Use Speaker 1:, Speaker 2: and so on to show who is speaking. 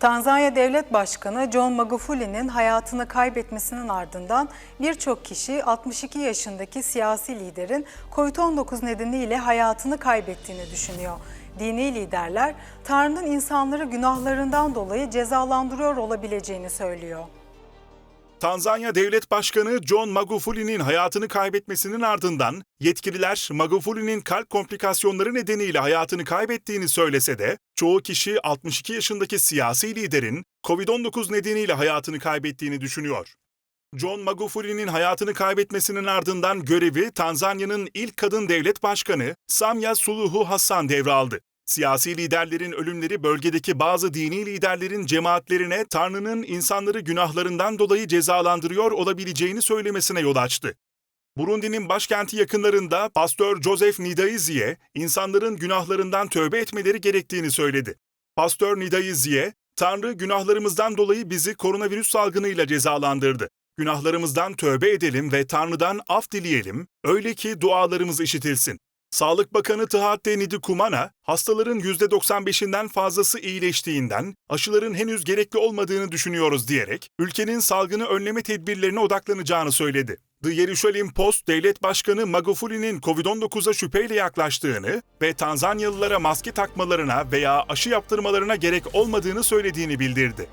Speaker 1: Tanzanya Devlet Başkanı John Magufuli'nin hayatını kaybetmesinin ardından birçok kişi 62 yaşındaki siyasi liderin COVID-19 nedeniyle hayatını kaybettiğini düşünüyor. Dini liderler Tanrı'nın insanları günahlarından dolayı cezalandırıyor olabileceğini söylüyor.
Speaker 2: Tanzanya Devlet Başkanı John Magufuli'nin hayatını kaybetmesinin ardından yetkililer Magufuli'nin kalp komplikasyonları nedeniyle hayatını kaybettiğini söylese de çoğu kişi 62 yaşındaki siyasi liderin COVID-19 nedeniyle hayatını kaybettiğini düşünüyor. John Magufuli'nin hayatını kaybetmesinin ardından görevi Tanzanya'nın ilk kadın devlet başkanı Samia Suluhu Hassan devraldı. Siyasi liderlerin ölümleri bölgedeki bazı dini liderlerin cemaatlerine Tanrı'nın insanları günahlarından dolayı cezalandırıyor olabileceğini söylemesine yol açtı. Burundi'nin başkenti yakınlarında Pastör Joseph Nidaizi'ye insanların günahlarından tövbe etmeleri gerektiğini söyledi. Pastör Nidaizi'ye, Tanrı günahlarımızdan dolayı bizi koronavirüs salgınıyla cezalandırdı. Günahlarımızdan tövbe edelim ve Tanrı'dan af dileyelim, öyle ki dualarımız işitilsin. Sağlık Bakanı Tıhattin Nidi Kumana, hastaların %95'inden fazlası iyileştiğinden aşıların henüz gerekli olmadığını düşünüyoruz diyerek ülkenin salgını önleme tedbirlerine odaklanacağını söyledi. The Jerusalem Post, devlet başkanı Magufuli'nin COVID-19'a şüpheyle yaklaştığını ve Tanzanyalılara maske takmalarına veya aşı yaptırmalarına gerek olmadığını söylediğini bildirdi.